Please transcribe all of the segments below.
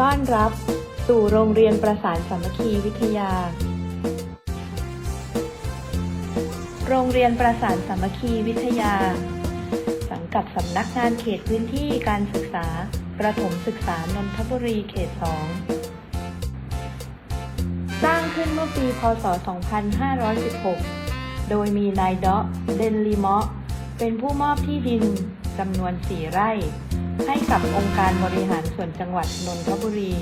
ต้อนรับ สู่โรงเรียนประสานสามัคคีวิทยา โรงเรียนประสานสามัคคีวิทยา สังกัดสำนักงานเขตพื้นที่การศึกษา ประถมศึกษานนทบุรีเขต 2 สร้างขึ้นเมื่อปี พศ 2516 โดยมีนายเดาะเดนลิเมาะเป็นผู้มอบที่ดินจำนวน 4 ไร่ ให้กับองค์การบริหารส่วนจังหวัดนนทบุรี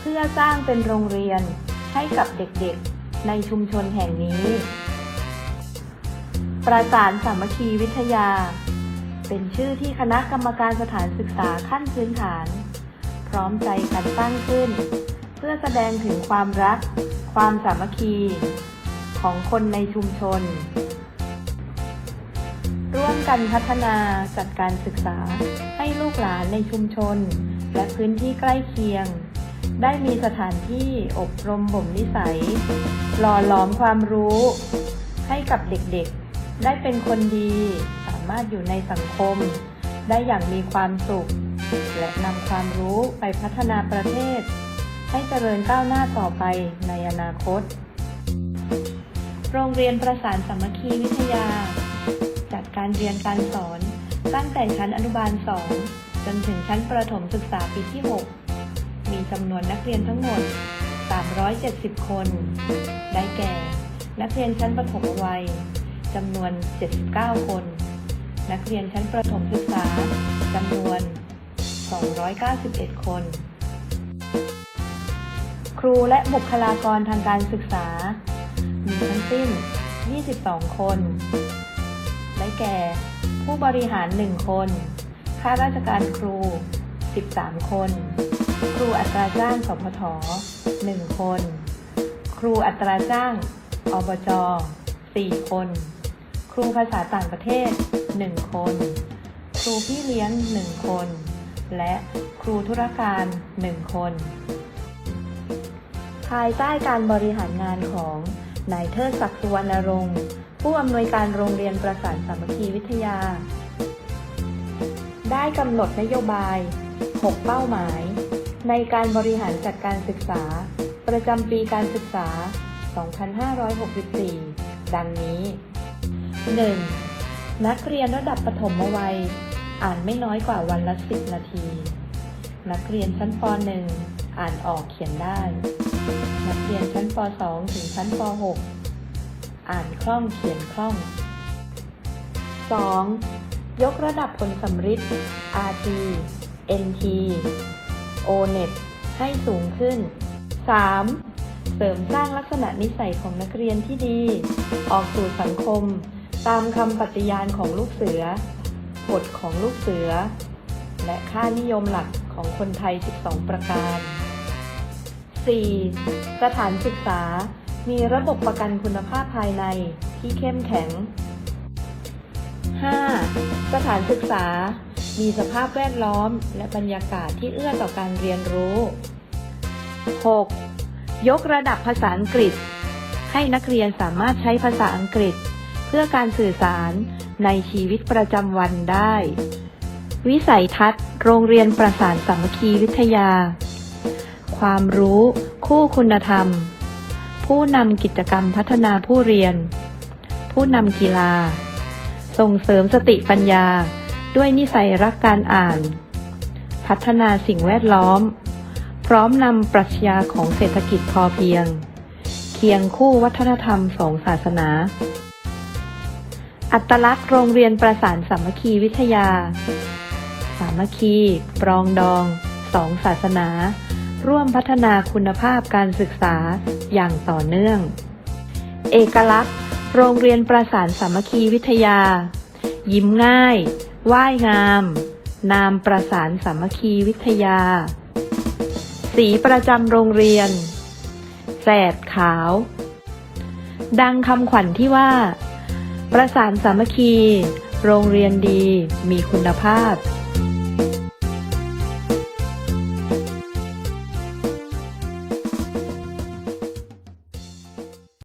เพื่อสร้างเป็นโรงเรียนให้กับเด็กๆในชุมชนแห่งนี้ ประสานสามัคคีวิทยา เป็นชื่อที่คณะกรรมการสถานศึกษาขั้นพื้นฐาน พร้อมใจกันตั้งขึ้น เพื่อแสดงถึงความรัก ความสามัคคี ของคนในชุมชน กันพัฒนาจัดการศึกษาให้ลูกหลานในชุมชน และพื้นที่ใกล้เคียง ได้มีสถานที่อบรมบ่มนิสัย หล่อหลอมความรู้ ให้กับเด็กๆ ได้เป็นคนดี สามารถอยู่ในสังคม ได้อย่างมีความสุข และนำความรู้ไปพัฒนาประเทศ ให้เจริญก้าวหน้าต่อไปในอนาคต โรงเรียนประสานสามัคคีวิทยา การเรียนการสอน ตั้งแต่ชั้นอนุบาล 2 จนถึงชั้นประถมศึกษาปีที่ 6 มีจำนวนนักเรียนทั้งหมด 370 คน ได้แก่ นักเรียนชั้นประถมวัยจำนวน 79 คน นักเรียนชั้นประถมศึกษาจำนวน 291 คน ครูและบุคลากรทางการศึกษา มีทั้งสิ้น 22 คน ได้แก่ ผู้บริหาร 1 คน ข้าราชการครู 13 คน ครูอัตราจ้างสพท1 คน ครูอัตราจ้างอบจ 4 คน ครูภาษาต่างประเทศ 1 คน ครูพี่เลี้ยง 1 คน และครูธุรการ 1 คน ภายใต้การบริหารงานของ นายเทิดศักดิ์สุวรรณรงค์ ผู้อำนวยการโรงเรียนประสานสามัคคีวิทยา ได้กำหนดนโยบาย 6 เป้าหมาย ในการบริหารจัดการศึกษา ประจำปีการศึกษา 2564 ดังนี้ 1. นักเรียนระดับประถมวัย อ่านไม่น้อยกว่าวันละ 10 นาที นักเรียนชั้นป .1 อ่านออกเขียนได้ นักเรียนชั้นป .2 ถึงชั้นป .6 อ่านคล่องเขียนคล่อง 2. ยกระดับผลสำริด RT NT ONET ให้สูงขึ้น 3. เสริมสร้างลักษณะนิสัยของนักเรียนที่ดี ออกสู่สังคม ตามคำปฏิญาณของลูกเสือกฎของลูกเสือ และค่านิยมหลักของคนไทย 12 ประการ 4. สถานศึกษา มีระบบประกันคุณภาพภายในที่เข้มแข็ง 5. สถานศึกษา มีสภาพแวดล้อมและบรรยากาศที่เอื้อต่อการเรียนรู้ 6. ยกระดับภาษาอังกฤษ ให้นักเรียนสามารถใช้ภาษาอังกฤษ เพื่อการสื่อสารในชีวิตประจำวันได้ วิสัยทัศน์ โรงเรียนประสานสามัคคีวิทยา ความรู้ คู่คุณธรรม ผู้นำกิจกรรมพัฒนาผู้เรียน ผู้นำกีฬา ส่งเสริมสติปัญญา ด้วยนิสัยรักการอ่าน พัฒนาสิ่งแวดล้อม พร้อมนำปรัชญาของเศรษฐกิจพอเพียง เคียงคู่วัฒนธรรมสองศาสนา อัตลักษณ์โรงเรียนประสานสามัคคีวิทยา สามัคคี ปรองดองสองศาสนา ร่วมพัฒนาคุณภาพการศึกษาอย่างต่อเนื่อง เอกลักษณ์ โรงเรียนประสานสามัคคีวิทยา ยิ้มง่าย ว่ายงาม นามประสานสามัคคีวิทยา สีประจำโรงเรียน แสดขาว ดังคำขวัญที่ว่า ประสานสามัคคี โรงเรียนดีมีคุณภาพ